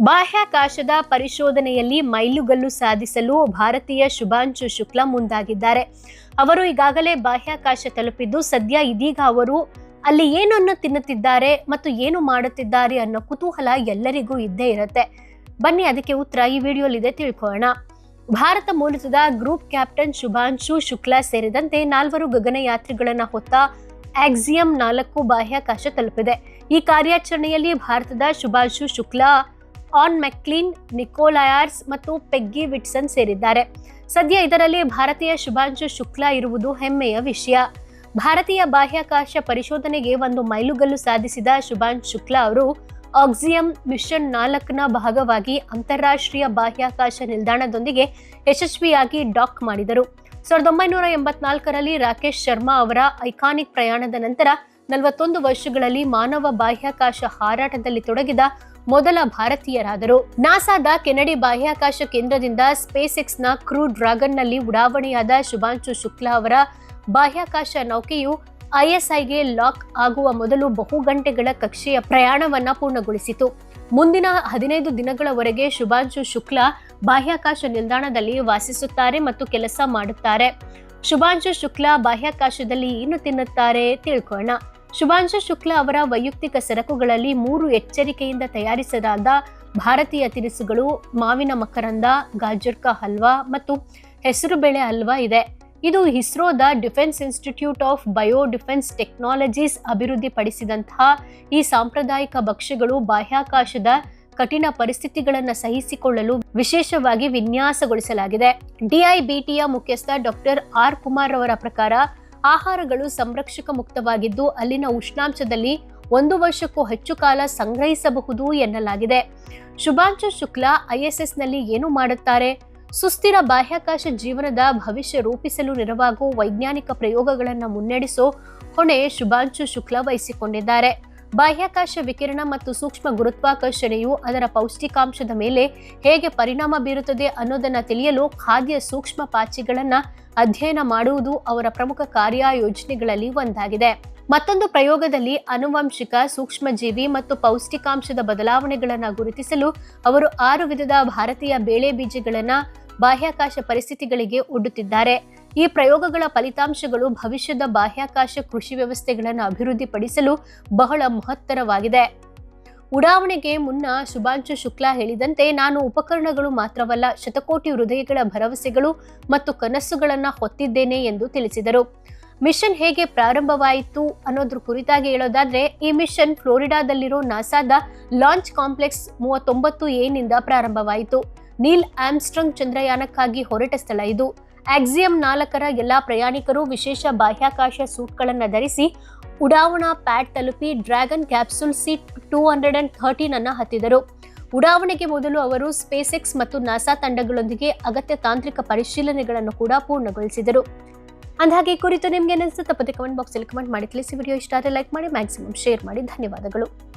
ಬಾಹ್ಯಾಕಾಶದ ಪರಿಶೋಧನೆಯಲ್ಲಿ ಮೈಲುಗಲ್ಲು ಸಾಧಿಸಲು ಭಾರತೀಯ ಶುಭಾಂಶು ಶುಕ್ಲಾ ಮುಂದಾಗಿದ್ದಾರೆ. ಅವರು ಈಗಾಗಲೇ ಬಾಹ್ಯಾಕಾಶ ತಲುಪಿದ್ದು ಸದ್ಯ ಇದೀಗ ಅವರು ಅಲ್ಲಿ ಏನನ್ನು ತಿನ್ನುತ್ತಿದ್ದಾರೆ ಮತ್ತು ಏನು ಮಾಡುತ್ತಿದ್ದಾರೆ ಅನ್ನೋ ಕುತೂಹಲ ಎಲ್ಲರಿಗೂ ಇದ್ದೇ ಇರುತ್ತೆ. ಬನ್ನಿ ಅದಕ್ಕೆ ಉತ್ತರ ಈ ವಿಡಿಯೋಲಿದೆ ತಿಳ್ಕೊಳ್ಳೋಣ. ಭಾರತ ಮೂಲದ ಗ್ರೂಪ್ ಕ್ಯಾಪ್ಟನ್ ಶುಭಾಂಶು ಶುಕ್ಲಾ ಸೇರಿದಂತೆ ನಾಲ್ವರು ಗಗನಯಾತ್ರಿಗಳನ್ನ ಹೊತ್ತ ಆಕ್ಸಿಯಂ ನಾಲ್ಕು ಬಾಹ್ಯಾಕಾಶ ತಲುಪಿದೆ. ಈ ಕಾರ್ಯಾಚರಣೆಯಲ್ಲಿ ಭಾರತದ Shubhanshu Shukla Anne McClain Nicole Ayers ಮತ್ತು ಪೆಗ್ಗಿ ವಿಟ್ಸನ್ ಸೇರಿದ್ದಾರೆ. ಸದ್ಯ ಇದರಲ್ಲಿ ಭಾರತೀಯ ಶುಭಾಂಶು ಶುಕ್ಲಾ ಇರುವುದು ಹೆಮ್ಮೆಯ ವಿಷಯ. ಭಾರತೀಯ ಬಾಹ್ಯಾಕಾಶ ಪರಿಶೋಧನೆಗೆ ಒಂದು ಮೈಲುಗಲ್ಲು ಸಾಧಿಸಿದ ಶುಭಾಂಶ್ ಶುಕ್ಲಾ ಅವರು ಆಕ್ಸಿಯಂ ಮಿಷನ್ ನಾಲ್ಕನ ಭಾಗವಾಗಿ ಅಂತಾರಾಷ್ಟ್ರೀಯ ಬಾಹ್ಯಾಕಾಶ ನಿಲ್ದಾಣದೊಂದಿಗೆ ಯಶಸ್ವಿಯಾಗಿ ಡಾಕ್ ಮಾಡಿದರು. ಸಾವಿರದ ಒಂಬೈನೂರ ಎಂಬತ್ನಾಲ್ಕರಲ್ಲಿ ರಾಕೇಶ್ ಶರ್ಮಾ ಅವರ ಐಕಾನಿಕ್ ಪ್ರಯಾಣದ ನಂತರ ನಲವತ್ತೊಂದು ವರ್ಷಗಳಲ್ಲಿ ಮಾನವ ಬಾಹ್ಯಾಕಾಶ ಹಾರಾಟದಲ್ಲಿ ತೊಡಗಿದ ಮೊದಲ ಭಾರತೀಯರಾದರು. ನಾಸಾದ ಕೆನಡಿ ಬಾಹ್ಯಾಕಾಶ ಕೇಂದ್ರದಿಂದ ಸ್ಪೇಸ್ ಎಕ್ಸ್ನ ಕ್ರೂ ಡ್ರಾಗನ್ನಲ್ಲಿ ಉಡಾವಣೆಯಾದ ಶುಭಾಂಶು ಶುಕ್ಲಾ ಅವರ ಬಾಹ್ಯಾಕಾಶ ನೌಕೆಯು ಐಎಸ್ಐಗೆ ಲಾಕ್ ಆಗುವ ಮೊದಲು ಬಹು ಗಂಟೆಗಳ ಕಕ್ಷೆಯ ಪ್ರಯಾಣವನ್ನ ಪೂರ್ಣಗೊಳಿಸಿತು. ಮುಂದಿನ ಹದಿನೈದು ದಿನಗಳವರೆಗೆ ಶುಭಾಂಶು ಶುಕ್ಲಾ ಬಾಹ್ಯಾಕಾಶ ನಿಲ್ದಾಣದಲ್ಲಿ ವಾಸಿಸುತ್ತಾರೆ ಮತ್ತು ಕೆಲಸ ಮಾಡುತ್ತಾರೆ. ಶುಭಾಂಶು ಶುಕ್ಲಾ ಬಾಹ್ಯಾಕಾಶದಲ್ಲಿ ಏನು ತಿನ್ನುತ್ತಾರೆ ತಿಳ್ಕೊಳ್ಳೋಣ ಶುಭಾಂಶು ಶುಕ್ಲ ಅವರ ವೈಯಕ್ತಿಕ ಸರಕುಗಳಲ್ಲಿ ಮೂರು ಎಚ್ಚರಿಕೆಯಿಂದ ತಯಾರಿಸಲಾದ ಭಾರತೀಯ ತಿನಿಸುಗಳು ಮಾವಿನ ಮಕರಂದ, ಗಾಜರ್ಕ ಹಲ್ವಾ ಮತ್ತು ಹೆಸರುಬೇಳೆ ಹಲ್ವಾ ಇದೆ. ಇದು ಇಸ್ರೋದ defence institute of bio defence technologies ಅಭಿವೃದ್ಧಿಪಡಿಸಿದಂತಹ ಈ ಸಾಂಪ್ರದಾಯಿಕ ಭಕ್ಷ್ಯಗಳು ಬಾಹ್ಯಾಕಾಶದ ಕಠಿಣ ಪರಿಸ್ಥಿತಿಗಳನ್ನು ಸಹಿಸಿಕೊಳ್ಳಲು ವಿಶೇಷವಾಗಿ ವಿನ್ಯಾಸಗೊಳಿಸಲಾಗಿದೆ. ಡಿಐಬಿಟಿಯ ಮುಖ್ಯಸ್ಥ ಡಾಕ್ಟರ್ ಆರ್ ಕುಮಾರ್ ಅವರ ಪ್ರಕಾರ ಆಹಾರಗಳು ಸಂರಕ್ಷಕ ಮುಕ್ತವಾಗಿದ್ದು ಅಲ್ಲಿನ ಉಷ್ಣಾಂಶದಲ್ಲಿ ಒಂದು ವರ್ಷಕ್ಕೂ ಹೆಚ್ಚು ಕಾಲ ಸಂಗ್ರಹಿಸಬಹುದು ಎನ್ನಲಾಗಿದೆ. ಶುಭಾಂಶು ಶುಕ್ಲಾ, ಐಎಸ್ಎಸ್ನಲ್ಲಿ ಏನು ಮಾಡುತ್ತಾರೆ? ಸುಸ್ಥಿರ ಬಾಹ್ಯಾಕಾಶ ಜೀವನದ ಭವಿಷ್ಯ ರೂಪಿಸಲು ನೆರವಾಗುವ ವೈಜ್ಞಾನಿಕ ಪ್ರಯೋಗಗಳನ್ನು ಮುನ್ನಡೆಸೋ ಹೊಣೆ ಶುಭಾಂಶು ಶುಕ್ಲಾ ವಹಿಸಿಕೊಂಡಿದ್ದಾರೆ. ಬಾಹ್ಯಾಕಾಶ ವಿಕಿರಣ ಮತ್ತು ಸೂಕ್ಷ್ಮ ಗುರುತ್ವಾಕರ್ಷಣೆಯು ಅದರ ಪೌಷ್ಟಿಕಾಂಶದ ಮೇಲೆ ಹೇಗೆ ಪರಿಣಾಮ ಬೀರುತ್ತದೆ ಅನ್ನೋದನ್ನು ತಿಳಿಯಲು ಖಾದ್ಯ ಸೂಕ್ಷ್ಮ ಪಾಚಿಗಳನ್ನು ಅಧ್ಯಯನ ಮಾಡುವುದು ಅವರ ಪ್ರಮುಖ ಕಾರ್ಯಯೋಜನೆಗಳಲ್ಲಿ ಒಂದಾಗಿದೆ. ಮತ್ತೊಂದು ಪ್ರಯೋಗದಲ್ಲಿ ಅನುವಂಶಿಕ ಸೂಕ್ಷ್ಮಜೀವಿ ಮತ್ತು ಪೌಷ್ಟಿಕಾಂಶದ ಬದಲಾವಣೆಗಳನ್ನು ಗುರುತಿಸಲು ಅವರು ಆರು ವಿಧದ ಭಾರತೀಯ ಬೇಳೆ ಬೀಜಗಳನ್ನು ಬಾಹ್ಯಾಕಾಶ ಪರಿಸ್ಥಿತಿಗಳಿಗೆ ಒಡ್ಡುತ್ತಿದ್ದಾರೆ. ಈ ಪ್ರಯೋಗಗಳ ಫಲಿತಾಂಶಗಳು ಭವಿಷ್ಯದ ಬಾಹ್ಯಾಕಾಶ ಕೃಷಿ ವ್ಯವಸ್ಥೆಗಳನ್ನು ಅಭಿವೃದ್ಧಿಪಡಿಸಲು ಬಹಳ ಮಹತ್ತರವಾಗಿದೆ. ಉಡಾವಣೆಗೆ ಮುನ್ನ ಶುಭಾಂಶು ಶುಕ್ಲಾ ಹೇಳಿದಂತೆ ನಾನು ಉಪಕರಣಗಳು ಮಾತ್ರವಲ್ಲ ಶತಕೋಟಿ ಹೃದಯಗಳ ಭರವಸೆಗಳು ಮತ್ತು ಕನಸುಗಳನ್ನು ಹೊತ್ತಿದ್ದೇನೆ ಎಂದು ತಿಳಿಸಿದರು. ಮಿಷನ್ ಹೇಗೆ ಪ್ರಾರಂಭವಾಯಿತು ಅನ್ನೋದ್ರ ಕುರಿತಾಗಿ ಹೇಳೋದಾದ್ರೆ, ಈ ಮಿಷನ್ ಫ್ಲೋರಿಡಾದಲ್ಲಿರೋ ನಾಸಾದ ಲಾಂಚ್ ಕಾಂಪ್ಲೆಕ್ಸ್ ಮೂವತ್ತೊಂಬತ್ತು ಎನಿಂದ ಪ್ರಾರಂಭವಾಯಿತು. ನೀಲ್ ಆಮ್ಸ್ಟ್ರಂಗ್ ಚಂದ್ರಯಾನಕ್ಕಾಗಿ ಹೊರಟ ಸ್ಥಳ ಇದು. ಆಕ್ಸಿಯಂ ನಾಲ್ಕರ ಎಲ್ಲಾ ಪ್ರಯಾಣಿಕರು ವಿಶೇಷ ಬಾಹ್ಯಾಕಾಶ ಸೂಟ್ಗಳನ್ನು ಧರಿಸಿ ಉಡಾವಣಾ ಪ್ಯಾಡ್ ತಲುಪಿ dragon capsule seat two hundred and thirteen ಅನ್ನು ಹತ್ತಿದರು. ಉಡಾವಣೆಗೆ ಮೊದಲು ಅವರು ಸ್ಪೇಸ್ ಎಕ್ಸ್ ಮತ್ತು ನಾಸಾ ತಂಡಗಳೊಂದಿಗೆ ಅಗತ್ಯ ತಾಂತ್ರಿಕ ಪರಿಶೀಲನೆಗಳನ್ನು ಕೂಡ ಪೂರ್ಣಗೊಳಿಸಿದರು. ಅಂದಹಾಗೆ ಕುರಿತು ನಿಮ್ಗೆ ಅನಿಸುತ್ತೆ ತಪ್ಪದೆ ಕಮೆಂಟ್ ಬಾಕ್ಸಲ್ಲಿ ಕಮೆಂಟ್ ಮಾಡಿ. ತಿಳಿಸಿ ವಿಡಿಯೋ ಇಷ್ಟ ಆದರೆ ಲೈಕ್ ಮಾಡಿ, ಮ್ಯಾಕ್ಸಿಮಮ್ ಶೇರ್ ಮಾಡಿ. ಧನ್ಯವಾದಗಳು.